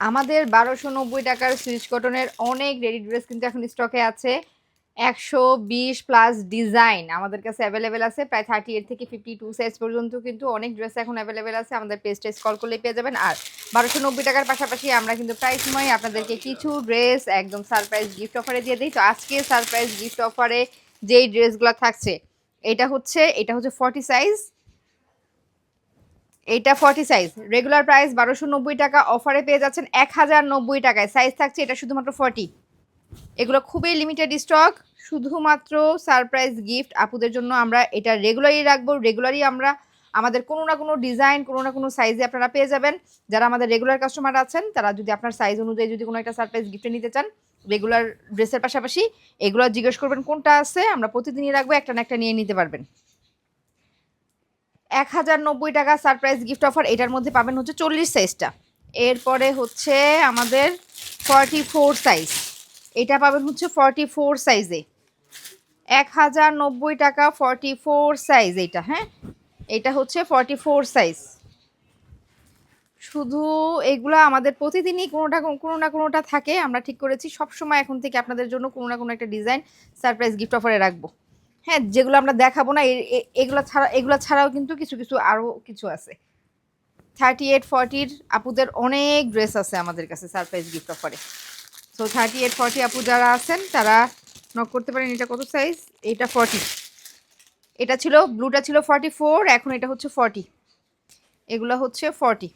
আমাদের বারোশো নব্বই টাকার সুইচ কটনের অনেক রেডি ড্রেস কিন্তু এখন স্টকে আছে। একশো বিশ প্লাস ডিজাইন আমাদের কাছে অ্যাভেলেবেল আছে। প্রায় থার্টি এইট থেকে ফিফটি টু সাইজ পর্যন্ত কিন্তু অনেক ড্রেস এখন অ্যাভেলেবেল আছে। আমাদের পেজ পেজটা কল করলেই পেয়ে যাবেন। আর বারোশো নব্বই টাকার পাশাপাশি আমরা কিন্তু প্রায় সময় আপনাদেরকে কিছু ড্রেস একদম সারপ্রাইজ গিফট অফারে দিয়ে দিই। তো আজকে সারপ্রাইজ গিফট অফারে যেই ড্রেসগুলো থাকছে, এটা হচ্ছে এটা হচ্ছে ফর্টি সাইজ এইটা ফর্টি সাইজ রেগুলার প্রাইস বারোশো নব্বই টাকা অফারে পেয়ে যাচ্ছেন এক হাজার নব্বই টাকায়। সাইজ থাকছে এটা শুধুমাত্র ফর্টি এগুলো খুবই লিমিটেড স্টক শুধুমাত্র সারপ্রাইজ গিফট আপুদের জন্য আমরা এটা রেগুলারই রাখব। রেগুলারই আমরা আমাদের কোনো না কোনো ডিজাইন কোনো না কোনো সাইজে আপনারা পেয়ে যাবেন। যারা আমাদের রেগুলার কাস্টমার আছেন, তারা যদি আপনার সাইজ অনুযায়ী যদি কোনো একটা সারপ্রাইজ গিফটে নিতে চান রেগুলার ড্রেসের পাশাপাশি এগুলো জিজ্ঞেস করবেন কোনটা আছে, আমরা প্রতিদিনই রাখব, একটা না একটা নিয়ে নিতে পারবেন। এক হাজার নব্বই টাকা সারপ্রাইজ গিফট অফার এটার মধ্যে পাবেন হচ্ছে চল্লিশ সাইজটা এরপরে হচ্ছে আমাদের ফর্টি ফোর সাইজ এটা পাবেন হচ্ছে ফর্টি ফোর সাইজে এক হাজার নব্বই টাকা ফর্টি ফোর সাইজ এইটা হ্যাঁ? এটা হচ্ছে ফর্টি ফোর সাইজ শুধু এগুলো আমাদের প্রতিদিনই কোনোটা কোনো না কোনোটা থাকে। আমরা ঠিক করেছি সব সময় এখন থেকে আপনাদের জন্য কোনো না কোনো একটা ডিজাইন সারপ্রাইজ গিফট অফারে রাখব। হ্যাঁ যেগুলো আমরা দেখাবো না এগুলো ছাড়া, এগুলো ছাড়াও কিন্তু কিছু কিছু আরও কিছু আছে। থার্টি এইট ফর্টির আপুদের অনেক ড্রেস আছে আমাদের কাছে সারপ্রাইজ গিফট অফারে সো থার্টি এইট ফর্টি আপু যারা আছেন, তারা নক করতে পারেন, এটা কত সাইজ এটা ফর্টি এটা ছিল ব্লুটা ছিল ফর্টি ফোর এখন এটা হচ্ছে ফর্টি এগুলো হচ্ছে ফর্টি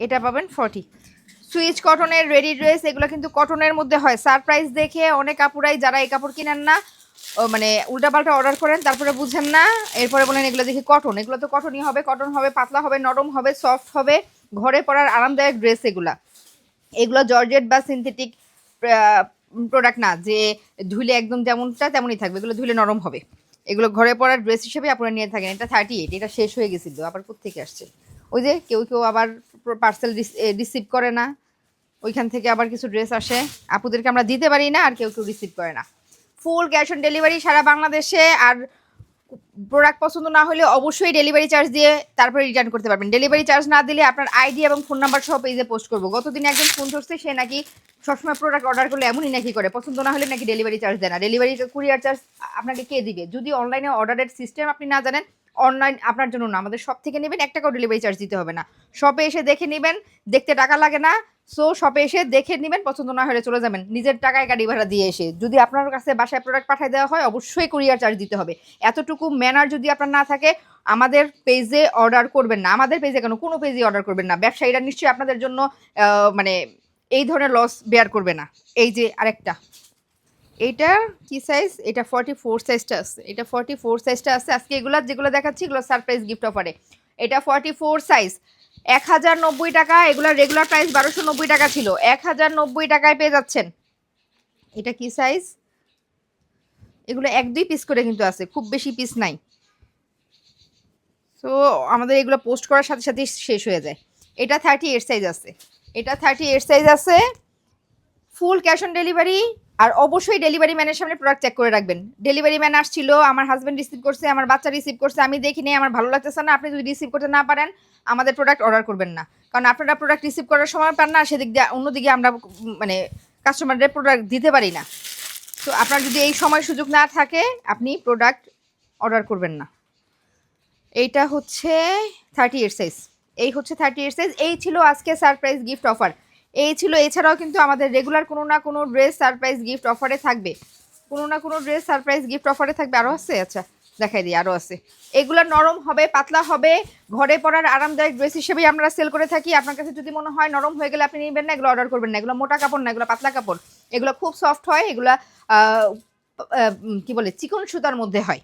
এটা পাবেন ফর্টি সুইচ কটনের রেডি ড্রেস এগুলো কিন্তু কটনের মধ্যে হয়। সারপ্রাইজ দেখে অনেক কাপড়াই যারা এই কাপড় কিনেন না মানে উল্টাপাল্টা অর্ডার করেন, তারপরে বুঝেন না, এরপরে বলেন এগুলো দেখি কটন এগুলো তো কটনই হবে কটন হবে, পাতলা হবে, নরম হবে সফট হবে, ঘরে পরার আরামদায়ক ড্রেস এগুলা। এগুলো জর্জেট বা সিনথেটিক প্রোডাক্ট না, যে ধুলে একদম যেমনটা তেমনই থাকবে, এগুলো ধুলে নরম হবে। এগুলো ঘরে পরার ড্রেস হিসেবে আপনারা নিয়ে থাকেন, এটা থার্টি এইট এটা শেষ হয়ে গেছিল, আবার কোথেকে আসছে? ওই যে কেউ কেউ আবার পার্সেল রিসিভ করে না, ওইখান থেকে আবার কিছু ড্রেস আসে, আপুদেরকে আমরা দিতে পারি না, আর কেউ কেউ রিসিভ করে না। ফুল ক্যাশ অন ডেলিভারি সারা বাংলাদেশে আর প্রোডাক্ট পছন্দ না হলে অবশ্যই ডেলিভারি চার্জ দিয়ে তারপরে রিটার্ন করতে পারবেন। ডেলিভারি চার্জ না দিলে আপনার আইডি এবং ফোন নাম্বার সহ পেজে পোস্ট করব। গতদিন একজন ফোন ধরছে, সে নাকি সবসময় প্রোডাক্ট অর্ডার করলে এমনই নাকি করে। পছন্দ না হলে নাকি ডেলিভারি চার্জ দেয় না। ডেলিভারি কুরিয়ার চার্জ আপনাকে কে দিবে? যদি অনলাইনে অর্ডারের সিস্টেম আপনি না জানেন অনলাইন আপনার জন্য না, আমাদের সব থেকে নেবেন এক টাকাও ডেলিভারি চার্জ দিতে হবে না। শপে এসে দেখে নেবেন, দেখতে টাকা লাগে না সো শপে এসে দেখে নেবেন, পছন্দ না হলে চলে যাবেন। নিজের টাকায় গাড়ি ভাড়া দিয়ে এসে। যদি আপনার কাছে বাসায় প্রোডাক্ট পাঠিয়ে দেওয়া হয়, অবশ্যই কুরিয়ার চার্জ দিতে হবে। এতটুকু ম্যানার যদি আপনার না থাকে, আমাদের পেজে অর্ডার করবেন না। আমাদের পেজে কেন? কোনো পেজে অর্ডার করবেন না। ব্যবসায়ীরা নিশ্চয়ই আপনাদের জন্য মানে এই ধরনের লস বেয়ার করবে না। এই যে আরেকটা। এইটা কি সাইজ এটা ফর্টি ফোর সাইজটা আছে। এটা ফর্টি ফোর সাইজটা আছে। আজকে এগুলো যেগুলো দেখাচ্ছি, এগুলো সারপ্রাইজ গিফট অফারে এটা ফর্টি ফোর সাইজ এক হাজার নব্বই টাকা, এগুলো রেগুলার প্রাইস বারোশো নব্বই টাকা ছিল। এক হাজার নব্বই টাকায় পেয়ে যাচ্ছেন। এটা কি সাইজ এগুলো এক দুই পিস করে কিন্তু আছে, খুব বেশি পিস নাই। তো আমাদের এগুলো পোস্ট করার সাথে সাথে শেষ হয়ে যায়। এটা থার্টি এইট সাইজ আছে। এটা থার্টি এইট সাইজ আছে। ফুল ক্যাশ অন ডেলিভারি আর অবশ্যই ডেলিভারি ম্যানের সামনে প্রোডাক্ট চেক করে রাখবেন। ডেলিভারি ম্যান আসছিল, আমার হাজব্যান্ড রিসিভ করছে, আমার বাচ্চা রিসিভ করছে, আমি দেখিনি আমার ভালো লাগতেছে না, আপনি যদি রিসিভ করতে না পারেন, আমাদের প্রোডাক্ট অর্ডার করবেন না। কারণ আপনারা প্রোডাক্ট রিসিভ করার সময় পান না, সেদিক দিয়ে অন্যদিকে আমরা মানে কাস্টমারদের প্রোডাক্ট দিতে পারি না। তো আপনার যদি এই সময় সুযোগ না থাকে, আপনি প্রোডাক্ট অর্ডার করবেন না। এইটা হচ্ছে থার্টি এইট সাইজ এই হচ্ছে থার্টি এইট সাইজ এই ছিল আজকে সারপ্রাইজ গিফট অফার এই ছিল, এছাড়াও কিন্তু আমাদের রেগুলার কোনো না কোনো ড্রেস সারপ্রাইজ গিফট অফারে থাকবে। কোনো না কোনো ড্রেস সারপ্রাইজ গিফট অফারে থাকবে আরও আছে? আচ্ছা দেখাই দিই আরও আছে। এগুলো নরম হবে, পাতলা হবে, ঘরে পরার আরামদায়ক ড্রেস হিসেবেই আমরা সেল করে থাকি। আপনার কাছে যদি মনে হয় নরম হয়ে গেলে আপনি নেবেন না, এগুলো অর্ডার করবেন না। এগুলো মোটা কাপড় না, এগুলো পাতলা কাপড়। এগুলো খুব সফট হয়, এগুলো কি বলে, চিকন সুতার মধ্যে হয়।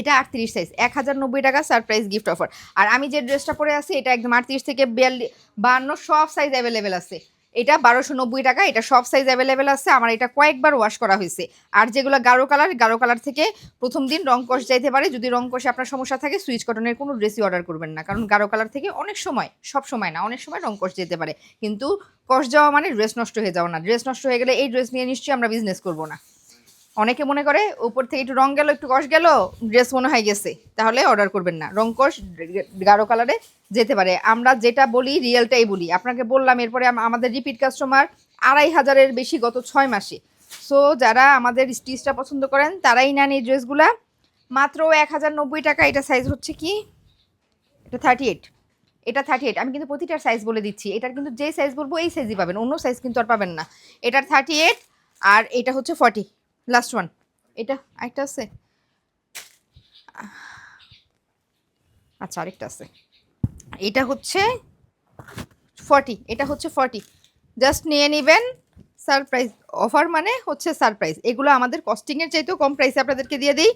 এটা আটত্রিশ সাইজ এক হাজার নব্বই টাকা সারপ্রাইজ গিফট অফার আর আমি যে ড্রেসটা পরে আছি, এটা একদম আটত্রিশ থেকে বিয়াল্লিশ বান্ন, সব সাইজ অ্যাভেলেবেল আছে। এটা বারোশো নব্বই টাকা, এটা সব সাইজ অ্যাভেলেবেল আছে। আমার এটা কয়েকবার ওয়াশ করা হয়েছে। আর যেগুলো গাঢ় কালার গাঢ় কালার থেকে প্রথম দিন রং কষ যাইতে পারে। যদি রং কষে আপনার সমস্যা থাকে সুইচ কটনের কোনো ড্রেসই অর্ডার করবেন না। কারণ গাঢ় কালার থেকে অনেক সময়, সব সময় না, অনেক সময় রং কষ যেতে পারে। কিন্তু কষ যাওয়া মানে ড্রেস নষ্ট হয়ে যাওয়া না। ড্রেস নষ্ট হয়ে গেলে এই ড্রেস নিয়ে নিশ্চয়ই আমরা বিজনেস করব না। অনেকে মনে করে উপর থেকে একটু রং গেল, একটু কষ গেল ড্রেস মনে হয় গেছে। তাহলে অর্ডার করবেন না। রং কষ, গাঢ় কালারে যেতে পারে। আমরা যেটা বলি রিয়েলটাই বলি। আপনাকে বললাম, এরপরে আমাদের রিপিট কাস্টমার আড়াই হাজারের বেশি গত ছয় মাসে। সো যারা আমাদের স্টিচটা পছন্দ করেন, তারাই নেন এই ড্রেসগুলা মাত্র এক হাজার নব্বই টাকা, এটা সাইজ হচ্ছে কি? এটা থার্টি এইট এটা থার্টি এইট আমি কিন্তু প্রতিটার সাইজ বলে দিচ্ছি। এটার কিন্তু যেই সাইজ বলব, এই সাইজই পাবেন। অন্য সাইজ কিন্তু আর পাবেন না। এটার থার্টি এইট আর এটা হচ্ছে ফর্টি লাস্ট ওয়ান এটা আরেকটা আছে? আচ্ছা আরেকটা আছে। এটা হচ্ছে ফর্টি এটা হচ্ছে ফর্টি জাস্ট নিয়ে নেবেন সারপ্রাইজ অফার মানে হচ্ছে সারপ্রাইজ এগুলো আমাদের কস্টিংয়ের চাইতেও কম প্রাইসে আপনাদেরকে দিয়ে দিই।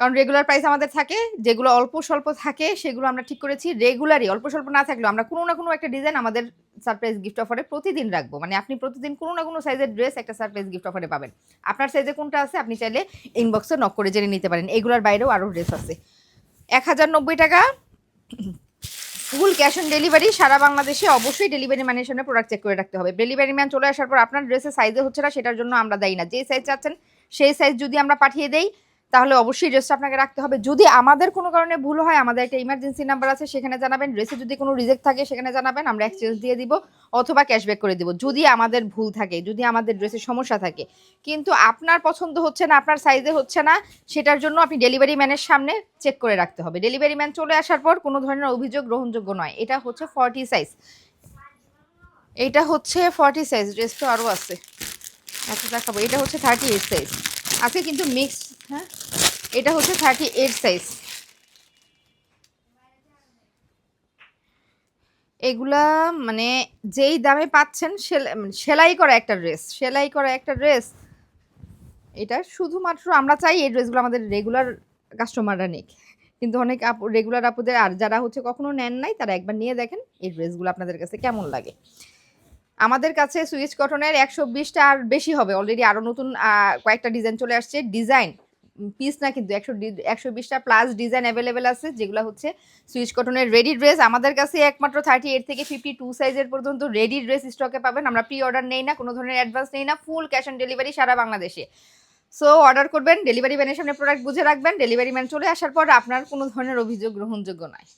কারণ রেগুলার প্রাইস আমাদের থাকে, যেগুলো অল্প স্বল্প থাকে, সেগুলো আমরা ঠিক করেছি রেগুলারই অল্প স্বল্প না থাকলেও আমরা কোনো না কোনো একটা ডিজাইন আমাদের সারপ্রাইজ গিফট অফারে প্রতিদিন রাখব। মানে আপনি প্রতিদিন কোনো না কোনো সাইজের ড্রেস একটা সারপ্রাইজ গিফট অফারে পাবেন। আপনার সাইজে কোনটা আছে আপনি চাইলে ইনবক্সে নক করে জেনে নিতে পারেন। এগুলোর বাইরেও আরও ড্রেস আছে। এক হাজার নব্বই টাকা ফুল ক্যাশ অন ডেলিভারি সারা বাংলাদেশে অবশ্যই ডেলিভারি ম্যানের সামনে প্রোডাক্ট চেক করে রাখতে হবে। ডেলিভারি ম্যান চলে আসার পর আপনার ড্রেসের সাইজে হচ্ছে না, সেটার জন্য আমরা দায়ী না। যে সাইজ চাচ্ছেন, সেই সাইজ যদি আমরা পাঠিয়ে দেই তাহলে অবশ্যই ড্রেসটা আপনাকে রাখতে হবে। যদি আমাদের কোনো কারণে ভুল হয়, আমাদের একটা ইমার্জেন্সি নাম্বার আছে, সেখানে জানাবেন। ড্রেসে যদি কোনো রিজেক্ট থাকে, সেখানে জানাবেন। আমরা এক্সচেঞ্জ দিয়ে দিব অথবা ক্যাশব্যাক করে দিব। যদি আমাদের ভুল থাকে, যদি আমাদের ড্রেসের সমস্যা থাকে। কিন্তু আপনার পছন্দ হচ্ছে না, আপনার সাইজে হচ্ছে না, সেটার জন্য আপনি ডেলিভারি ম্যানের সামনে চেক করে রাখতে হবে। ডেলিভারি ম্যান চলে আসার পর কোনো ধরনের অভিযোগ গ্রহণযোগ্য নয়। এটা হচ্ছে ফর্টি সাইজ এটা হচ্ছে ফর্টি সাইজ ড্রেস তো আরও আছে। আচ্ছা দেখাবো এটা হচ্ছে থার্টি এইট সাইজ আছে কিন্তু মিক্সড হ্যাঁ? এটা হচ্ছে থার্টি এইট সাইজ এগুলা মানে যেই দামে পাচ্ছেন সেলাই মানে সেলাই করা একটা ড্রেস সেলাই করা একটা ড্রেস এটা শুধুমাত্র আমরা চাই এই ড্রেসগুলো আমাদের রেগুলার কাস্টমাররা নিক। কিন্তু অনেক আপু রেগুলার আপুদের, আর যারা হচ্ছে কখনো নেন নাই, তারা একবার নিয়ে দেখেন এই ড্রেসগুলো আপনাদের কাছে কেমন লাগে। আমাদের কাছে সুইচ কটনের একশো বিশটা আর বেশি হবে। অলরেডি আরও নতুন কয়েকটা ডিজাইন চলে আসছে। ডিজাইন পিস না, কিন্তু একশো একশো বিশটা প্লাস ডিজাইন অ্যাভেলেবেল আছে, যেগুলো হচ্ছে সুইচ কটনের রেডি ড্রেস আমাদের কাছে একমাত্র থার্টি এইট থেকে ফিফটি টু সাইজের পর্যন্ত রেডি ড্রেস স্টকে পাবেন। আমরা প্রি অর্ডার নেই না, কোনো ধরনের অ্যাডভান্স নেই না ফুল ক্যাশ অন ডেলিভারি সারা বাংলাদেশে। সো অর্ডার করবেন ডেলিভারি ম্যানের সামনে প্রোডাক্ট বুঝে রাখবেন ডেলিভারি ম্যান চলে আসার পর আপনার কোনো ধরনের অভিযোগ গ্রহণযোগ্য নয়।